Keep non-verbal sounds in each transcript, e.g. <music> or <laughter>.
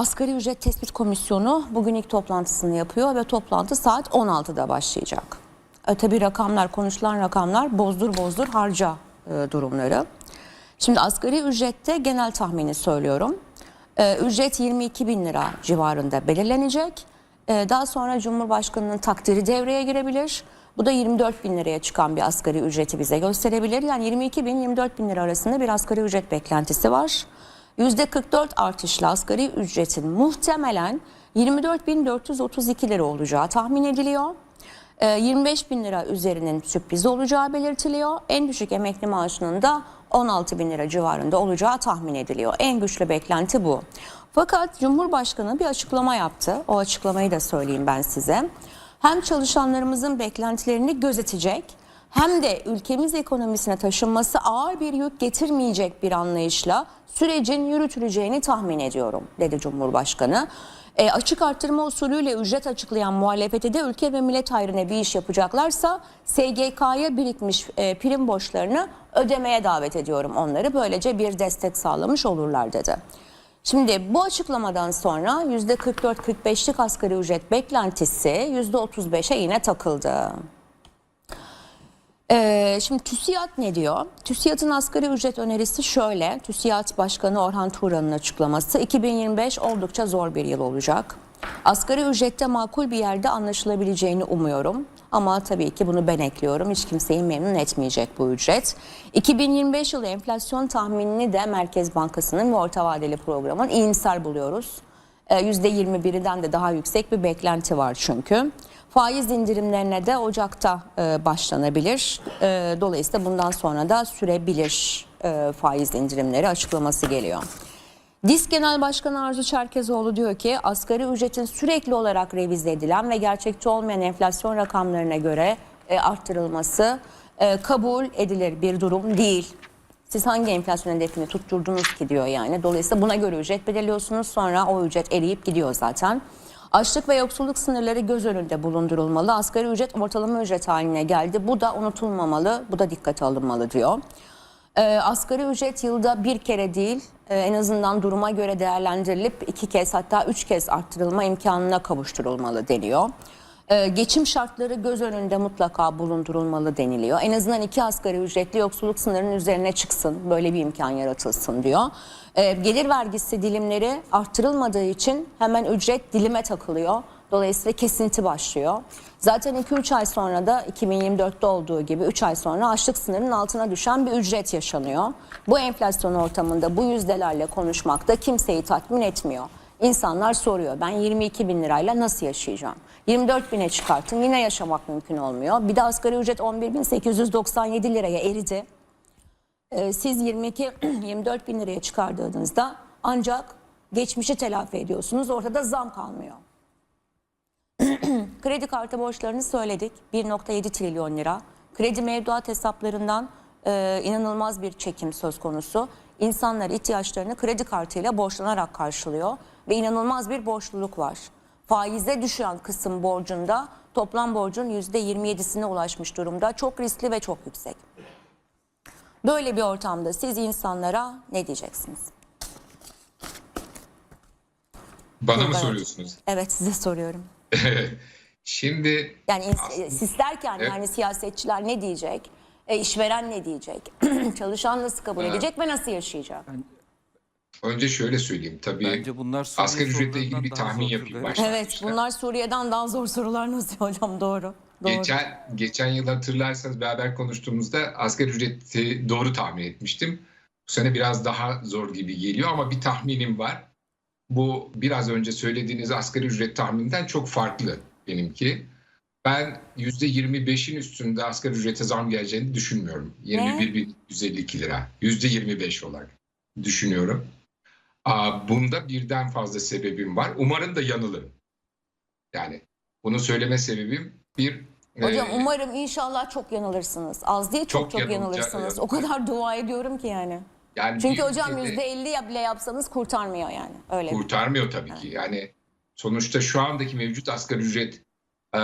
Asgari Ücret Tespit Komisyonu bugün ilk toplantısını yapıyor ve toplantı saat 16'da başlayacak. E, tabii rakamlar, konuşulan rakamlar bozdur bozdur harca e, durumları. Şimdi asgari ücrette genel tahmini söylüyorum. E, ücret 22 bin lira civarında belirlenecek. E, daha sonra Cumhurbaşkanı'nın takdiri devreye girebilir. Bu da 24 bin liraya çıkan bir asgari ücreti bize gösterebilir. Yani 22 bin 24 bin lira arasında bir asgari ücret beklentisi var. %44 artışla asgari ücretin muhtemelen 24.432 lira olacağı tahmin ediliyor. Ee, 25 bin lira üzerinin sürpriz olacağı belirtiliyor. En düşük emekli maaşının da 16 bin lira civarında olacağı tahmin ediliyor. En güçlü beklenti bu. Fakat Cumhurbaşkanı bir açıklama yaptı. O açıklamayı da söyleyeyim ben size. Hem çalışanlarımızın beklentilerini gözetecek hem de ülkemiz ekonomisine taşınması ağır bir yük getirmeyecek bir anlayışla sürecin yürütüleceğini tahmin ediyorum dedi Cumhurbaşkanı. E, açık arttırma usulüyle ücret açıklayan muhalefete de ülke ve millet hayrına bir iş yapacaklarsa SGK'ya birikmiş e, prim borçlarını ödemeye davet ediyorum onları. Böylece bir destek sağlamış olurlar dedi. Şimdi bu açıklamadan sonra %44-45'lik asgari ücret beklentisi %35'e yine takıldı. Ee, şimdi TÜSİAD ne diyor? TÜSİAD'ın asgari ücret önerisi şöyle. TÜSİAD Başkanı Orhan Turan'ın açıklaması 2025 oldukça zor bir yıl olacak. Asgari ücrette makul bir yerde anlaşılabileceğini umuyorum. Ama tabii ki bunu ben ekliyorum. Hiç kimseyi memnun etmeyecek bu ücret. 2025 yılı enflasyon tahminini de Merkez Bankası'nın ve orta vadeli programın iyimser buluyoruz. Ee, %21'den de daha yüksek bir beklenti var çünkü. Faiz indirimlerine de Ocak'ta e, başlanabilir. E, dolayısıyla bundan sonra da sürebilir e, faiz indirimleri açıklaması geliyor. DİSK Genel Başkanı Arzu Çerkezoğlu diyor ki asgari ücretin sürekli olarak revize edilen ve gerçekçi olmayan enflasyon rakamlarına göre e, arttırılması e, kabul edilir bir durum değil. Siz hangi enflasyon hedefini tutturdunuz ki diyor yani. Dolayısıyla buna göre ücret belirliyorsunuz sonra o ücret eriyip gidiyor zaten. Açlık ve yoksulluk sınırları göz önünde bulundurulmalı. Asgari ücret ortalama ücret haline geldi. Bu da unutulmamalı, bu da dikkate alınmalı diyor. Ee, asgari ücret yılda bir kere değil e, en azından duruma göre değerlendirilip iki kez hatta üç kez arttırılma imkanına kavuşturulmalı deniyor. Ee, geçim şartları göz önünde mutlaka bulundurulmalı deniliyor. En azından iki asgari ücretli yoksulluk sınırının üzerine çıksın böyle bir imkan yaratılsın diyor. Ee, gelir vergisi dilimleri arttırılmadığı için hemen ücret dilime takılıyor. Dolayısıyla kesinti başlıyor. Zaten 2-3 ay sonra da 2024'te olduğu gibi 3 ay sonra açlık sınırının altına düşen bir ücret yaşanıyor. Bu enflasyon ortamında bu yüzdelerle konuşmak da kimseyi tatmin etmiyor. İnsanlar soruyor ben 22 bin lirayla nasıl yaşayacağım? 24 bine çıkartın yine yaşamak mümkün olmuyor. Bir de asgari ücret 11.897 liraya eridi. Ee, siz 22-24 <clears throat> bin liraya çıkardığınızda ancak geçmişi telafi ediyorsunuz. Ortada zam kalmıyor. <clears throat> Kredi kartı borçlarını söyledik. 1.7 trilyon lira. Kredi mevduat hesaplarından e, inanılmaz bir çekim söz konusu. İnsanlar ihtiyaçlarını kredi kartıyla borçlanarak karşılıyor ve inanılmaz bir borçluluk var. Faize düşen kısım borcunda toplam borcun %27'sine ulaşmış durumda. Çok riskli ve çok yüksek. Böyle bir ortamda siz insanlara ne diyeceksiniz? Bana mı soruyorsunuz? Evet size soruyorum. <laughs> Şimdi Yani Aslında- siz derken Evet. yani siyasetçiler ne diyecek? E, işveren ne diyecek? <clears throat> Çalışan nasıl kabul edecek ve nasıl yaşayacak? Önce şöyle söyleyeyim. Tabii Bence bunlar Suriye asgari ücretle ilgili bir tahmin yapayım başlangıçta. Evet bunlar Suriye'den daha zor sorular nasıl hocam doğru. Doğru. Geçen, geçen yıl hatırlarsanız beraber konuştuğumuzda asgari ücreti doğru tahmin etmiştim. Bu sene biraz daha zor gibi geliyor ama bir tahminim var. Bu biraz önce söylediğiniz asgari ücret tahmininden çok farklı benimki. Ben %25'in üstünde asgari ücrete zam geleceğini düşünmüyorum. 21.152 lira. %25 olarak düşünüyorum. Bunda birden fazla sebebim var. Umarım da yanılırım. Yani bunu söyleme sebebim bir Hocam e, umarım inşallah çok yanılırsınız. Az değil çok çok, Çok yanılırsınız. O kadar dua ediyorum ki yani. yani Çünkü hocam ülkede %50 bile yapsanız kurtarmıyor yani. Öyle. kurtarmıyor tabii ki. Yani sonuçta şu andaki mevcut asgari ücret e,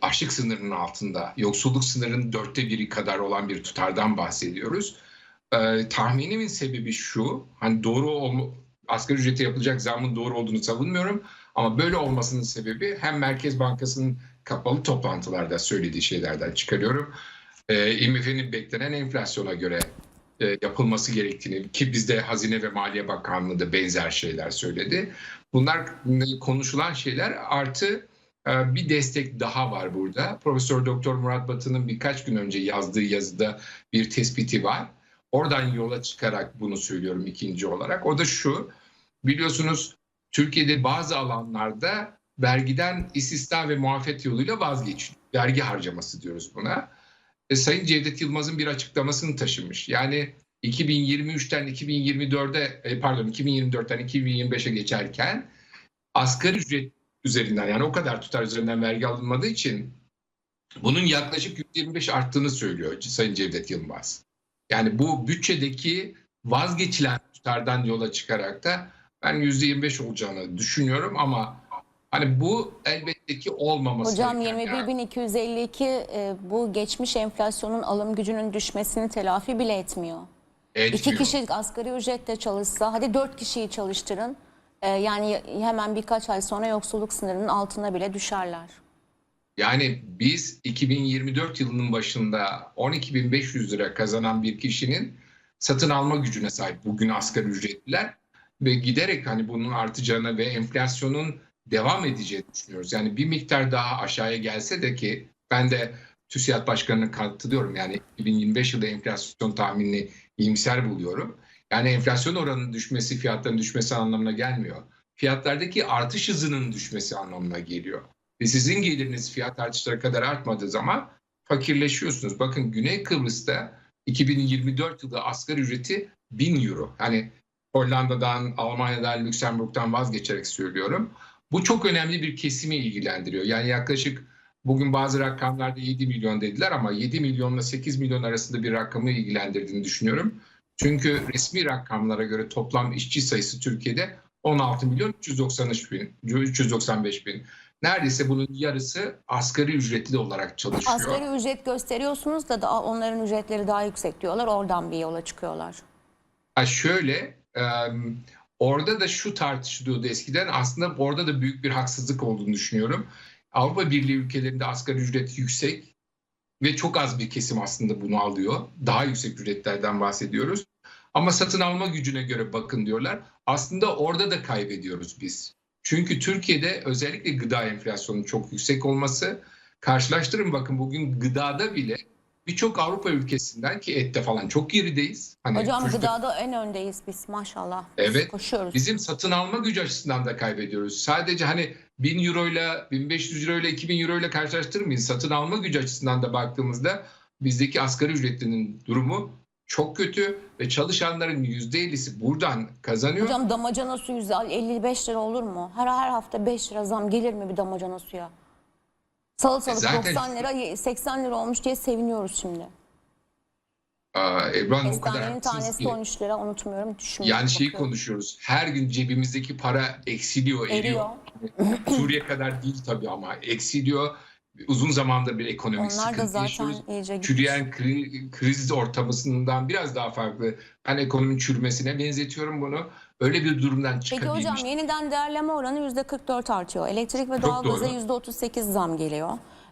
açlık sınırının altında, yoksulluk sınırının dörtte biri kadar olan bir tutardan bahsediyoruz. E, tahminimin sebebi şu, hani doğru olma, asgari ücrete yapılacak zamın doğru olduğunu savunmuyorum. Ama böyle olmasının sebebi hem Merkez Bankası'nın kapalı toplantılarda söylediği şeylerden çıkarıyorum. Ee, IMF'nin beklenen enflasyona göre e, yapılması gerektiğini ki bizde Hazine ve Maliye Bakanlığı da benzer şeyler söyledi. Bunlar e, konuşulan şeyler artı e, bir destek daha var burada. Profesör Doktor Murat Batı'nın birkaç gün önce yazdığı yazıda bir tespiti var. Oradan yola çıkarak bunu söylüyorum ikinci olarak. O da şu. Biliyorsunuz Türkiye'de bazı alanlarda vergiden istisna ve muafiyet yoluyla vazgeçiliyor. Vergi harcaması diyoruz buna. E, Sayın Cevdet Yılmaz'ın bir açıklamasını taşımış. Yani 2023'ten 2024'e e, pardon 2024'ten 2025'e geçerken asgari ücret üzerinden yani o kadar tutar üzerinden vergi alınmadığı için bunun yaklaşık 125 arttığını söylüyor Sayın Cevdet Yılmaz. Yani bu bütçedeki vazgeçilen tutardan yola çıkarak da ben %25 olacağını düşünüyorum ama hani bu elbette ki olmaması Hocam gereken. Yani 21.252 e, bu geçmiş enflasyonun alım gücünün düşmesini telafi bile etmiyor. İki etmiyor. kişi asgari ücretle çalışsa hadi dört kişiyi çalıştırın. e, yani hemen birkaç ay sonra yoksulluk sınırının altına bile düşerler. Yani biz 2024 yılının başında 12.500 lira kazanan bir kişinin satın alma gücüne sahip bugün asgari ücretliler ve giderek hani bunun artacağını ve enflasyonun devam edeceğini düşünüyoruz. Yani bir miktar daha aşağıya gelse de ki ben de TÜSİAD Başkanı'na katılıyorum. Yani 2025 yılda enflasyon tahminini iyimser buluyorum. Yani enflasyon oranının düşmesi fiyatların düşmesi anlamına gelmiyor. Fiyatlardaki artış hızının düşmesi anlamına geliyor. Ve sizin geliriniz fiyat artışları kadar artmadığı zaman fakirleşiyorsunuz. Bakın Güney Kıbrıs'ta 2024 yılında asgari ücreti 1000 euro. Hani Hollanda'dan, Almanya'dan, Lüksemburg'dan vazgeçerek söylüyorum. Bu çok önemli bir kesimi ilgilendiriyor. Yani yaklaşık bugün bazı rakamlarda 7 milyon dediler ama 7 milyonla 8 milyon arasında bir rakamı ilgilendirdiğini düşünüyorum. Çünkü resmi rakamlara göre toplam işçi sayısı Türkiye'de 16 milyon 393 bin, 395 bin. Neredeyse bunun yarısı asgari ücretli olarak çalışıyor. Asgari ücret gösteriyorsunuz da, da onların ücretleri daha yüksek diyorlar. Oradan bir yola çıkıyorlar. Ha şöyle, orada da şu tartışılıyordu eskiden. Aslında orada da büyük bir haksızlık olduğunu düşünüyorum. Avrupa Birliği ülkelerinde asgari ücret yüksek ve çok az bir kesim aslında bunu alıyor. Daha yüksek ücretlerden bahsediyoruz. Ama satın alma gücüne göre bakın diyorlar. Aslında orada da kaybediyoruz biz. Çünkü Türkiye'de özellikle gıda enflasyonunun çok yüksek olması karşılaştırın bakın bugün gıdada bile birçok Avrupa ülkesinden ki ette falan çok gerideyiz. Hani Hocam çocuklar- gıdada en öndeyiz biz maşallah. Biz Evet. Koşuyoruz. Bizim satın alma gücü açısından da kaybediyoruz. Sadece hani 1000 euro ile 1500 euro ile 2000 euro ile karşılaştırmayın. Satın alma gücü açısından da baktığımızda bizdeki asgari ücretlinin durumu çok kötü ve çalışanların %50'si buradan kazanıyor. Hocam damacana su 155 lira olur mu? Her her hafta 5 lira zam gelir mi bir damacana suya? Salatalık E zaten- 90 lira 80 lira olmuş diye seviniyoruz şimdi. Aa, Ebru Hanım o kadar haklısınız tanesi ki. 13 lira unutmuyorum. Düşünüyorum. Yani şeyi bakıyorum. konuşuyoruz. Her gün cebimizdeki para eksiliyor, eriyor. Eriyor. Suriye kadar değil tabii ama eksiliyor. Uzun zamanda bir ekonomik Onlar da sıkıntı zaten yaşıyoruz. iyice çürüyen kri- kriz ortamından biraz daha farklı. Ben ekonominin çürümesine benzetiyorum bunu. Öyle bir durumdan Peki çıkabilmiş. hocam yeniden değerleme oranı %44 artıyor. Elektrik ve doğalgaza doğru. %38 zam geliyor.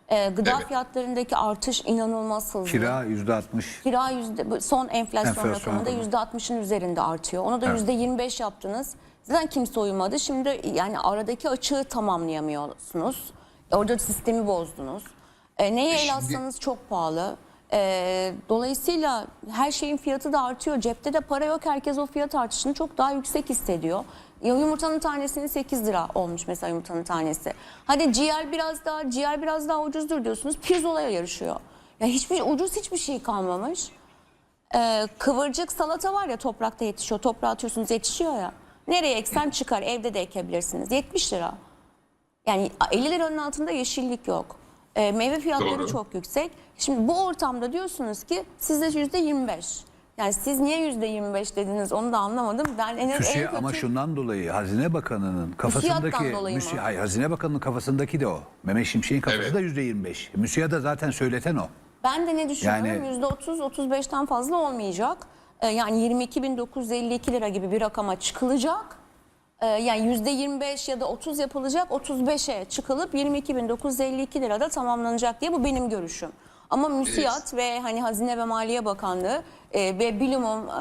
Ee, gıda Evet. fiyatlarındaki artış inanılmaz hızlı. Kira %60. Kira yüzde, son enflasyon, Enflasyon rakamında rakamı. yüzde 60'ın üzerinde artıyor. Ona da yüzde 25 yaptınız. Zaten kimse uymadı. Şimdi yani aradaki açığı tamamlayamıyorsunuz. Orada sistemi bozdunuz. E, neye E el atsanız çok pahalı. E, dolayısıyla her şeyin fiyatı da artıyor. Cepte de para yok. Herkes o fiyat artışını çok daha yüksek hissediyor. Ya yumurtanın tanesini 8 lira olmuş mesela yumurtanın tanesi. Hadi ciğer biraz daha ciğer biraz daha ucuzdur diyorsunuz. Pirzolaya yarışıyor. Ya hiçbir ucuz hiçbir şey kalmamış. Ee, kıvırcık salata var ya toprakta yetişiyor. Toprağa atıyorsunuz yetişiyor ya. Nereye eksen çıkar. Evde de ekebilirsiniz. 70 lira. Yani 50 liranın altında yeşillik yok. Ee, meyve fiyatları Doğru. çok yüksek. Şimdi bu ortamda diyorsunuz ki sizde yüzde 25. Yani siz niye yüzde 25 dediniz onu da anlamadım. Ben en, en TÜSİAD kötü... ama şundan dolayı Hazine Bakanı'nın kafasındaki? Müsi- hayır, Hazine Bakanı'nın kafasındaki de o. Mehmet Şimşek'in kafası Evet. da %25. Müsiya da zaten söyleten o. Ben de ne düşünüyorum? Yani- Yüzde 30-35'ten fazla olmayacak. Ee, yani 22.952 lira gibi bir rakama çıkılacak. Ee, yani %25 ya da 30 yapılacak 35'e çıkılıp 22.952 lirada tamamlanacak diye bu benim görüşüm. Ama müsiyat ve hani Hazine ve Maliye Bakanlığı e, ve bilimum e,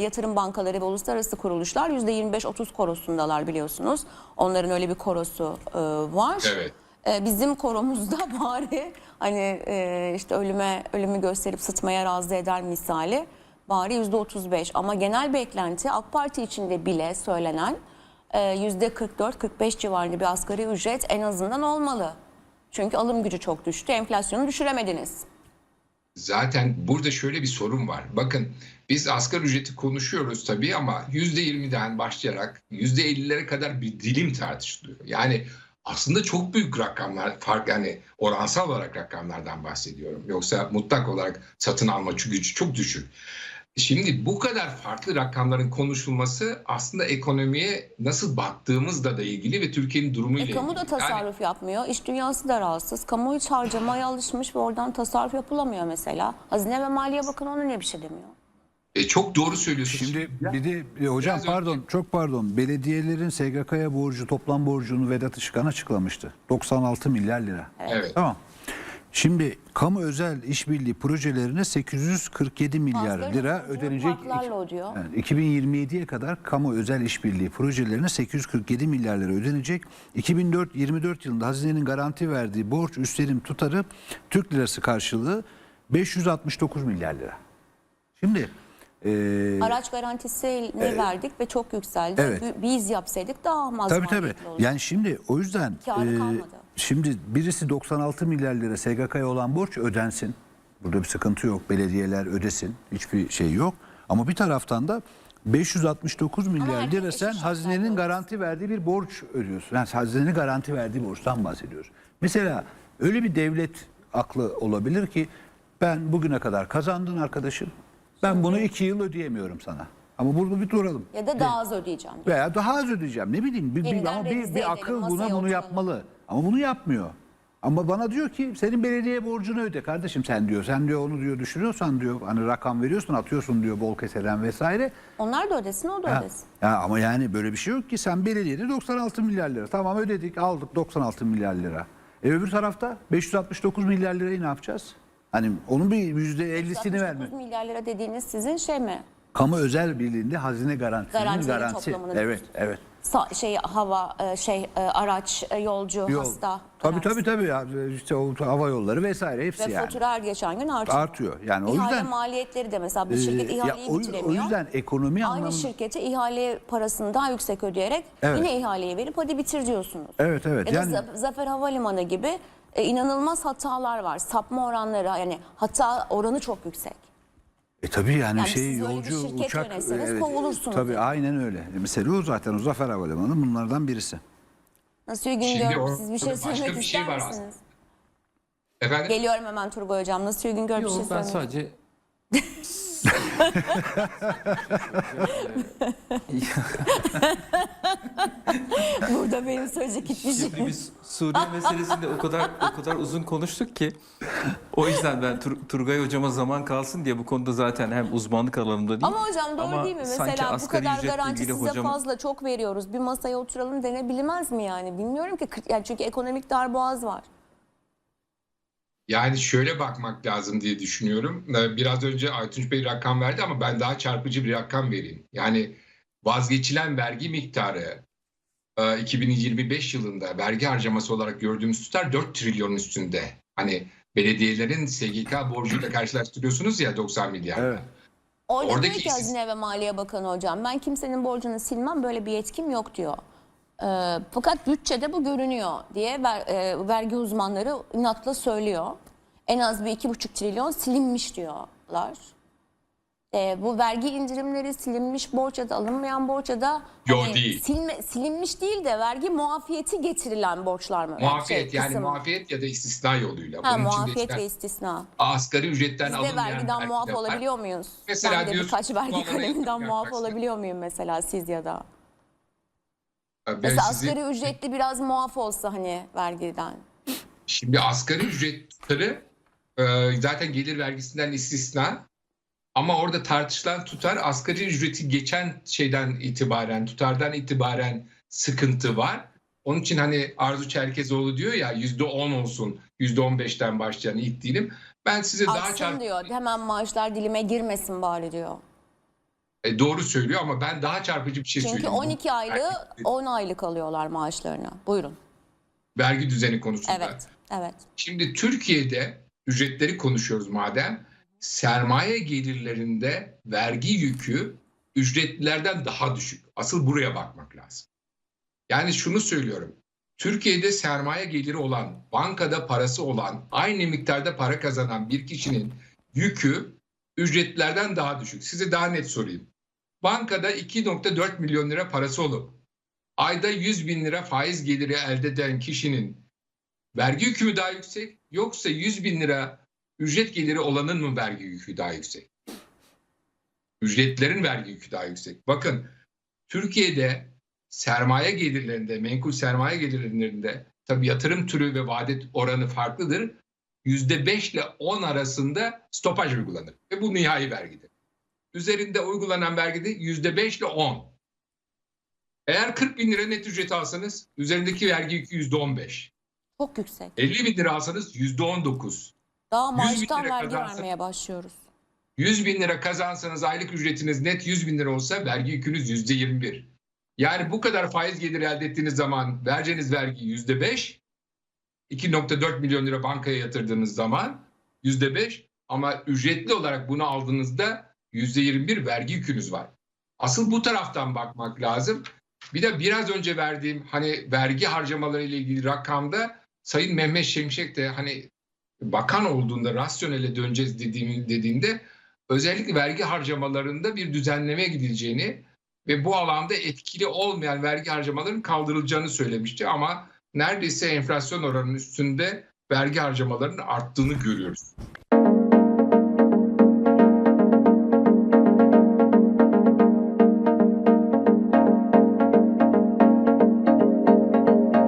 yatırım bankaları ve uluslararası kuruluşlar %25-30 korosundalar biliyorsunuz. Onların öyle bir korosu e, var. Evet. E, bizim koromuzda <laughs> bari hani e, işte ölüme ölümü gösterip sıtmaya razı eder misali bari yüzde 35 ama genel beklenti AK Parti içinde bile söylenen yüzde 44-45 civarında bir asgari ücret en azından olmalı. Çünkü alım gücü çok düştü. Enflasyonu düşüremediniz. Zaten burada şöyle bir sorun var. Bakın biz asgari ücreti konuşuyoruz tabii ama %20'den başlayarak %50'lere kadar bir dilim tartışılıyor. Yani aslında çok büyük rakamlar, fark yani oransal olarak rakamlardan bahsediyorum. Yoksa mutlak olarak satın alma gücü çok düşük. Şimdi bu kadar farklı rakamların konuşulması aslında ekonomiye nasıl baktığımızla da ilgili ve Türkiye'nin durumuyla E, kamu ilgili. da Yani- tasarruf yapmıyor. İş dünyası da rahatsız. Kamu hiç harcamaya alışmış ve oradan tasarruf yapılamıyor mesela. Hazine ve Maliye Bakanı ona niye bir şey demiyor? E, çok doğru söylüyorsunuz. Şimdi bir de e, hocam Biraz pardon çok pardon belediyelerin SGK'ya borcu toplam borcunu Vedat Işıkhan açıklamıştı. 96 milyar lira. Evet. Tamam. Şimdi kamu özel işbirliği projelerine 847 milyar Bazıları lira ödenecek. farklarla ödüyor. Yani 2027'ye kadar kamu özel işbirliği projelerine 847 milyar lira ödenecek. 2024 yılında hazinenin garanti verdiği borç üstlerim tutarı Türk lirası karşılığı 569 milyar lira. Şimdi e, Araç garantisini verdik ve çok yükseldi. evet. Bi- Biz yapsaydık daha az Tabii tabii. olacak. Yani şimdi o yüzden Kârı e, kalmadı. şimdi birisi 96 milyar lira SGK'ya olan borç ödensin. Burada bir sıkıntı yok. Belediyeler ödesin. Hiçbir şey yok. Ama bir taraftan da 569 milyar lira sen hazinenin garanti verdiği bir borç ödüyorsun. Yani hazinenin garanti verdiği borçtan bahsediyoruz. Mesela öyle bir devlet aklı olabilir ki ben bugüne kadar kazandın arkadaşım. Ben bunu iki yıl ödeyemiyorum sana. Ama burada bir duralım. Ya da daha az ödeyeceğim. diyor. Veya daha az ödeyeceğim. Ne bileyim bir, bir, Yeniden ama revize bir, bir akıl buna masaya bunu oturalım. yapmalı. Ama bunu yapmıyor. Ama bana diyor ki senin belediye borcunu öde kardeşim sen diyor. Sen diyor onu diyor düşünüyorsan diyor hani rakam veriyorsun atıyorsun diyor bol keseden vesaire. Onlar da ödesin, o da Ya, ödesin. ya ama yani böyle bir şey yok ki sen belediyede 96 milyar lira. Tamam ödedik aldık 96 milyar lira. E öbür tarafta 569 milyar lirayı ne yapacağız? Hani onun bir %50'sini 69 verme. milyar lira dediğiniz sizin şey mi? Kamu özel birliğinde hazine garantisinin Garantilerin garantisi. toplamını Evet, evet. Sa- şey hava, e, şey e, araç, e, yolcu, Yol. hasta. Tabii garantisi. tabii tabii ya işte o hava yolları vesaire hepsi Ve yani. fatura her geçen gün artıyor. Artıyor. Yani o İhale yüzden maliyetleri de mesela bir e, şirket ya ihaleyi o, bitiremiyor. o yüzden ekonomi Aynı anlamında şirkete ihale parasını daha yüksek ödeyerek Evet. yine ihaleyi verip hadi bitir diyorsunuz. Evet evet Ya da yani Za- Zafer Havalimanı gibi e, inanılmaz hatalar var. Sapma oranları yani hata oranı çok yüksek. e tabii yani, Yani şey yolcu uçak yönetseniz kovulursunuz Tabii yani. aynen öyle. E, Mesela o zaten o Zafer Havalimanı bunlardan birisi. Nasıl Şimdi Güngör orada siz bir şey söylemek bir şey ister var misiniz? Efendim? Geliyorum hemen Turgay Hocam. Nasıl Güngör bir şey Yok ben söylemek sadece <laughs> <laughs> Burada benim hiçbir şey şimdi biz Suriye meselesinde o kadar o kadar uzun konuştuk ki o yüzden ben Tur- Turgay hocama zaman kalsın diye bu konuda zaten hem uzmanlık alanımda değil. Ama hocam doğru ama değil mi? sanki Mesela bu asgari kadar ücretle garanti ilgili size hocam- fazla çok veriyoruz. Bir masaya oturalım denebilmez mi yani? Bilmiyorum ki. Yani çünkü ekonomik darboğaz var. Yani şöyle bakmak lazım diye düşünüyorum. Ee, Biraz önce Aytunç Bey rakam verdi ama ben daha çarpıcı bir rakam vereyim. Yani vazgeçilen vergi miktarı e, 2025 yılında vergi harcaması olarak gördüğümüz tutar 4 trilyon üstünde. Hani belediyelerin SGK borcuyla karşılaştırıyorsunuz ya 90 milyar. Evet. Orada Oradaki diyor ki Hazine ve Maliye Bakanı hocam ben kimsenin borcunu silmem böyle bir yetkim yok diyor. Ee, fakat bütçede bu görünüyor diye ver- e, vergi uzmanları inatla söylüyor. En az bir iki buçuk trilyon silinmiş diyorlar. Ee, bu vergi indirimleri silinmiş borç ya da alınmayan borç ya da Yo, değil. silme- silinmiş değil de vergi muafiyeti getirilen borçlar mı? Muafiyet Şey, yani kısım. muafiyet ya da istisna yoluyla. Ha, Bunun muafiyet ve istisna. asgari ücretten Biz de alınmayan vergiden muaf olabiliyor muyuz? Mesela ben de diyorsun, birkaç vergi kaleminden <laughs> muaf olabiliyor muyum mesela siz ya da? Ben Mesela sizi- asgari ücretli biraz muaf olsa hani vergiden. Şimdi asgari ücret tutarı e, zaten gelir vergisinden istisna. Ama orada tartışılan tutar asgari ücreti geçen şeyden itibaren, tutardan itibaren sıkıntı var. Onun için hani Arzu Çerkezoğlu diyor ya yüzde on olsun, yüzde on beşten başlayan ilk dilim. Ben size daha Artsın çarpıcı diyor. Hemen maaşlar dilime girmesin bari diyor. E, doğru söylüyor ama ben daha çarpıcı bir şey Çünkü söyleyeyim. 12 aylığı 10 aylık alıyorlar maaşlarını. Buyurun. Vergi düzeni konusunda. Evet. Evet. Şimdi Türkiye'de ücretleri konuşuyoruz madem. Sermaye gelirlerinde vergi yükü ücretlilerden daha düşük. Asıl buraya bakmak lazım. Yani şunu söylüyorum. Türkiye'de sermaye geliri olan, bankada parası olan, aynı miktarda para kazanan bir kişinin yükü ücretlilerden daha düşük. Size daha net sorayım. Bankada 2.4 milyon lira parası olup ayda 100 bin lira faiz geliri elde eden kişinin vergi yükü mü daha yüksek yoksa 100 bin lira ücret geliri olanın mı vergi yükü daha yüksek? Ücretlerin vergi yükü daha yüksek. Bakın Türkiye'de sermaye gelirlerinde, menkul sermaye gelirlerinde tabii yatırım türü ve vadet oranı farklıdır. %5 ile 10 arasında stopaj uygulanır ve bu nihai vergidir. Üzerinde uygulanan vergi de %5 ile 10. Eğer 40 bin lira net ücret alsanız üzerindeki vergi yükü %15. Çok yüksek. 50 bin lira alsanız %19. Daha 100 bin maaştan vergi vermeye başlıyoruz. 100 bin lira kazansanız aylık ücretiniz net 100 bin lira olsa vergi yükünüz %21. Yani bu kadar faiz geliri elde ettiğiniz zaman vereceğiniz vergi %5. 2.4 milyon lira bankaya yatırdığınız zaman %5 ama ücretli olarak bunu aldığınızda %21 vergi yükünüz var. Asıl bu taraftan bakmak lazım. Bir de biraz önce verdiğim hani vergi harcamaları ile ilgili rakamda Sayın Mehmet Şimşek de hani bakan olduğunda rasyonele döneceğiz dediğim, dediğinde özellikle vergi harcamalarında bir düzenleme gidileceğini ve bu alanda etkili olmayan vergi harcamaların kaldırılacağını söylemişti ama neredeyse enflasyon oranının üstünde vergi harcamalarının arttığını görüyoruz.